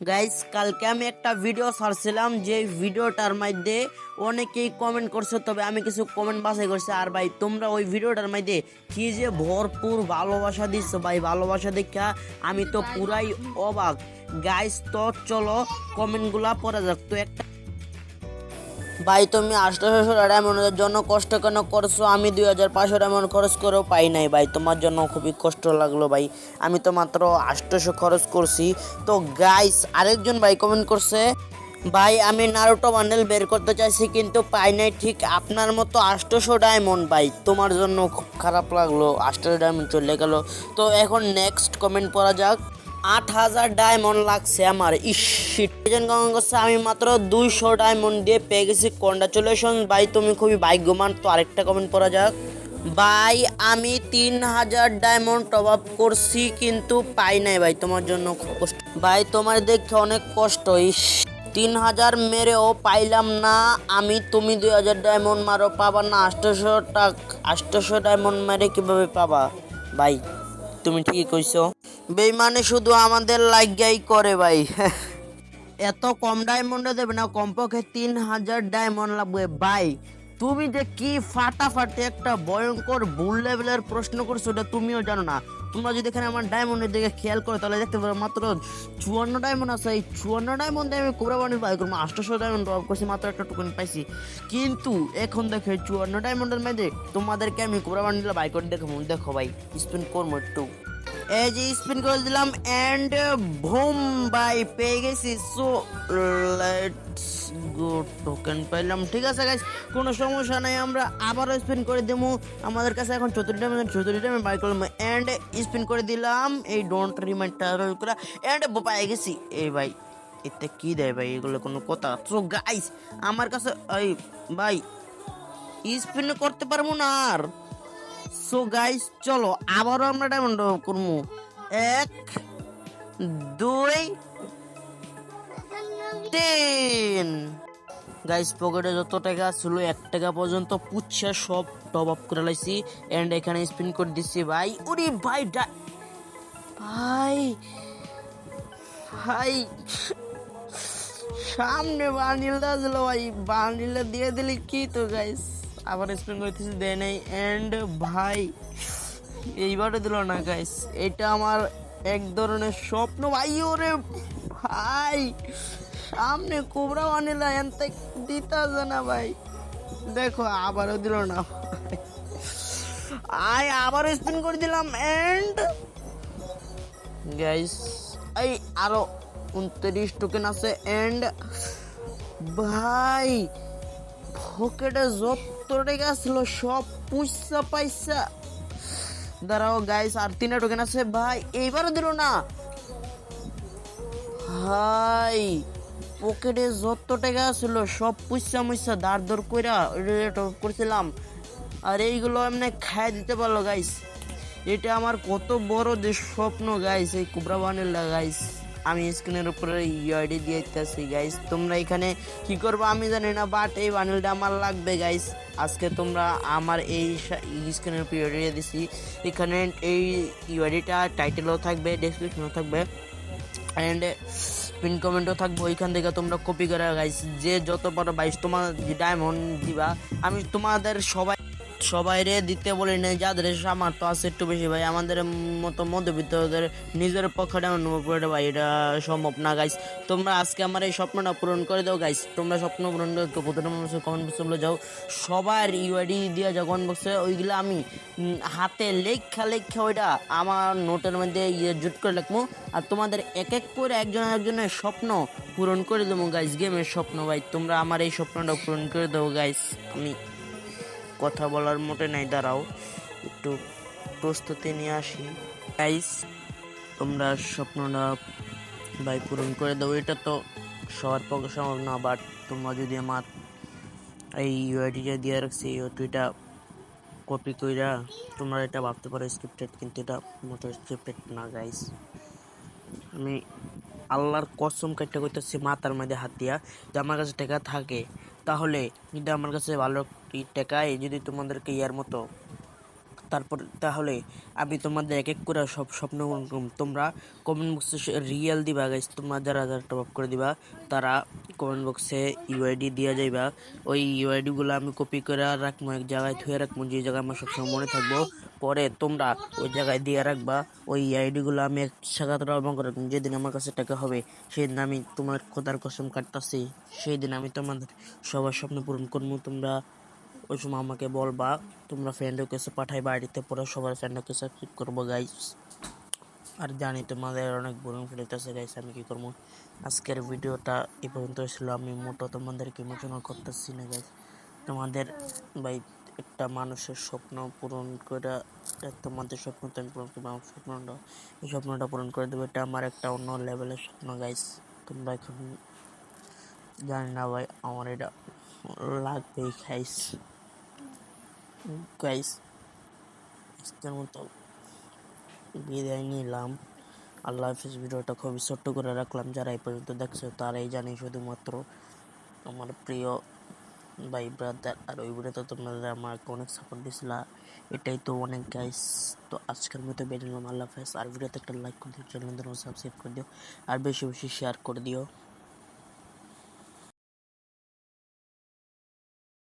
Guys কালকে আমি একটা ভিডিও ছাড়ছিলাম যে ভিডিওটার মধ্যে অনেকেই কমেন্ট করছে তবে আমি কিছু কমেন্ট বাছাই করছি। আর ভাই তোমরা ওই ভিডিওটার মধ্যে কি যে ভরপুর ভালোবাসা দিচ্ছ ভাই ভালোবাসা দেখা আমি তো পুরাই অবাক। গাইস তো চলো কমেন্টগুলা পড়া যাক। তো একটা ভাই, তুমি আটশোশো ডায়মন্ডের জন্য কষ্ট কেন করছ? আমি দুই হাজার পাঁচশো ডায়মন্ড খরচ করেও পাই নাই ভাই। তোমার জন্য খুবই কষ্ট লাগল ভাই। আমি তো মাত্র আটশোশো খরচ করছি। তো গাইস আরেকজন ভাই কমেন্ট করছে, ভাই, আমি নারুটো বান্ডেল বের করতে চাইছি কিন্তু পাই নাই। ঠিক আপনার মতো আটশোশো ডায়মন্ড ভাই। তোমার জন্য খুব খারাপ লাগল। আষ্টশো ডায়মন্ড চলে গেল। তো এখন নেক্সট কমেন্ট পড়া যাক। আট হাজার ডায়মন্ড লাগছে আমার। ইসিট করছে, আমি মাত্র দুইশো ডায়মন্ড দিয়ে পেয়ে গেছি। কংগ্রাচুলেশন ভাই, তুমি খুবই ভাগ্যবান। তো আরেকটা কমেন্ট পড়া যাক। ভাই, আমি তিন হাজার ডায়মন্ড টপ আপ করছি, কিন্তু পাই নাই, ভাই, তোমার জন্য কষ্ট। ভাই, তোমার দেখে অনেক কষ্ট, ইস। তিন হাজার মেরেও পাইলাম না। আমি, তুমি দুই হাজার ডায়মন্ড মারো পাবা না। আষ্টশো টাকা আষ্টশো ডায়মন্ড মেরে কীভাবে পাবা? ভাই তুমি ঠিকই কইছো। বেইমানে শুধু আমাদের লাগাই করে ভাই। এত কম ডায়মন্ডে দেবে না কমপক্ষে তিন হাজার ডায়মন্ড লাগবে। ভাই তুমি যে কি ফাটাফাটি একটা ভয়ঙ্কর ভুল লেভেলের প্রশ্ন করছ ওটা তুমিও জানো না। তোমরা যদি এখানে আমার ডায়মন্ডের দিকে খেয়াল করো, তাহলে দেখতে পারো মাত্র চুয়ান্ন ডায়মন্ড আছে। এই চুয়ান্ন ডায়মন্ডে আমি কোবরা বানিয়ে বাই করব। আটশোশো ডায়মন্ড ড্রপ করছি, মাত্র একটা টোকেন পাইছি। কিন্তু এখন দেখো চুয়ান্ন ডায়মন্ডের মধ্যে তোমাদেরকে আমি কোবরা বানিয়ে বাই করে দেখো দেখো ভাই স্পিন করব একটু। এই যে স্পিন করে দিলাম এন্ড ভুম বাই পেয়ে গেছি। সো লেটস গো টোকেন পেলাম ঠিক আছে গাইস কোনো সমস্যা নাই, আমরা আবারও স্পিন করে দেবো। আমাদের কাছে এখন চতুর্থটা মানে চতুর্থটা আমি বাই করলাম এন্ড স্পিন করে দিলাম। এই ডোন্ট রিমাইন্ডার করে। এন্ড পেয়ে গেছি। এই ভাই, এতে কি দেয় ভাই? এগুলো কোনো কথা। সো গাইস আমার কাছে, এই ভাই স্পিন করতে পারব না আর। সো গাইস চলো আবারও আমরা ডায়মন্ড করব এক, দুই, তিন। গাইস পকেটে যত টাকা ছিল, এক টাকা পর্যন্ত পুচ্ছা সব টপ আপ করে লাইছি। এন্ড এখানে স্পিন করে দিচ্ছি ভাই। উরি ভাই ভাই ভাই, সামনে বানিলটা ছিল ভাই। বানিলটা দিয়ে দিলি কি তো গাইস আবার স্পিন করতেছি দেয় নাই অ্যান্ড ভাই এইবারে দিল না গাইস এটা আমার এক ধরনের স্বপ্ন। ভাই, ওরে ভাই, সামনে কোবরা বানিলা এনতে দিতা না, ভাই। দেখো, আবারও দিল না আয় আবার স্পিন করে দিলাম এন্ড গাইস এই আরও উনত্রিশ টোকেন আছে এন্ড ভাই পকেটে যত টাকা ছিল সব পয়সা পয়সা দাঁড়াও গাইস আর তিনটা টোকেন আছে। ভাই, এইবারও দিল না। ভাই পকেটে যত টাকা ছিল সব পয়সা ময়সা ধার ধর কইরা করছিলাম। আর এইগুলো এমনি খাই দিতে পারল গাইস এটা আমার কত বড় যে স্বপ্ন গাইস এই কুবরা বানিলা গাইস আমি স্ক্রিনের উপরে ইউআইডি দিয়ে দিতেছি গাইস তোমরা এখানে কি করব আমি জানি না বাট এই বানিলটা আমার লাগবে গাইস আজকে তোমরা আমার এই স্ক্রিনের উপর ইউআইডি দিছি। এখানে এই ইউআইডিটা টাইটেলও থাকবে ডেসক্রিপশনও থাকবে অ্যান্ড পিন কমেন্টও থাকবে। ওইখান থেকে তোমরা কপি করে গাইস যে যত বড় বাইশ তোমার ডায়মন্ড দিবা, আমি তোমাদের সবাই সবাইরে দিতে বলি না যাদের সামর্থ্য আছে একটু বেশি ভাই। আমাদের মতো মধ্যবিত্তদের নিজের পক্ষে ডায়মন্ড করে ভাই, এটা সম্ভব না গাইস তোমরা আজকে আমার এই স্বপ্নটা পূরণ করে দাও গাইস তোমরা স্বপ্ন পূরণ করে প্রথম কমেন্ট বক্সে বলে যাও। সবার ইউআইডি দিয়ে যাও কমেন্ট বক্সে ওইগুলো আমি হাতে লেখা লেখা ওইটা আমার নোটের মধ্যে ইয়ে জুট করে লিখব আর তোমাদের এক এক করে একজন একজনের স্বপ্ন পূরণ করে দেবো গাইস গেমের স্বপ্ন, ভাই। তোমরা আমার এই স্বপ্নটা পূরণ করে দেবো গাইস আমি কথা বলার মোটে নাই, দাঁড়াও, একটু প্রস্তুতি নিয়ে আসি। গাইস তোমরা স্বপ্নটা ভাই পূরণ করে দেবো এটা তো সবার পক্ষে সম্ভব না বাট তোমরা যদি আমার এই ইউআইডিটা দিয়ে রাখছি, এই ওটিটা কপি কইরা তোমরা এটা ভাবতে পারো স্ক্রিপ্টেড কিন্তু এটা মোটো স্ক্রিপ্টেড না গাইস আমি আল্লাহর কসম কাটতে করতেছি মাথার মধ্যে হাত দিয়া যে আমার কাছে টাকা থাকে, তাহলে যদি আমার কাছে ভালো টাকায় যদি তোমাদেরকে ইয়ার মতো। তারপর তাহলে আমি তোমাদের এক এক করে সব স্বপ্ন তোমরা কমেন্ট বক্সে রিয়েল দিবা গাইস তোমরা যারা যারা টপ করে দিবা, তারা কমেন্ট বক্সে ইউআইডি দিয়া যাইবা। ওই ইউআইডি গুলো আমি কপি করে রাখব এক জায়গায় থুয়ে রাখব যে জায়গায় আমার সবসময় মনে থাকব। পরে তোমরা ওই জায়গায় দিয়ে রাখবা, ওই আইডি গুলো আমি এক সাথে রবং করে রাখব। যেদিন আমার কাছে টাকা হবে, সেদিন আমি তোমার খোদার কসম কাটতাছি। সেই দিন আমি তোমাদের সবার স্বপ্ন পূরণ করব তোমরা ওই সময় আমাকে বলবা, তোমরা ফ্রেন্ড রিকোয়েস্ট পাঠাই, বাড়িতে পরে সবার ফ্রেন্ড রিকোয়েস্ট সাবস্ক্রাইব করব গাইস আর জানি তোমাদের অনেক বোরিং ফেলতেছে গাইস আমি কি করব? আজকের ভিডিওটা এ পর্যন্ত ছিল, আমি মোটো তোমাদেরকে ইমোশনাল করতেছি না গাইস তোমাদের, ভাই, একটা মানুষের স্বপ্ন পূরণ করে তোমাদের স্বপ্ন তো আমি পূরণ করব, আমার স্বপ্নটা, এই স্বপ্নটা পূরণ করে দেবো, এটা আমার একটা অন্য লেভেলের স্বপ্ন গাইস তোমরা এখন জানি না, ভাই, আমার এটা লাগবেই খাইস গাইস আজকের মতো বিদায় নিলাম। আল্লাহ হাফিজ, ভিডিওটা খুবই ছোট্ট করে রাখলাম। যারা এই পর্যন্ত দেখছ, তারাই জানি শুধুমাত্র আমার প্রিয় ভাই ব্রাদার আর ওই ভিডিওতে তোমরা আমাকে অনেক সাপোর্ট দিছিলা এটাই তো অনেক গাইস তো আজকের মতো বেরিয়ে নিলাম। আল্লাহ হাফেজ, আর ভিডিওতে একটা লাইক করে দিও চ্যানেল সাবস্ক্রাইব করে দিও, আর বেশি বেশি শেয়ার করে দিও।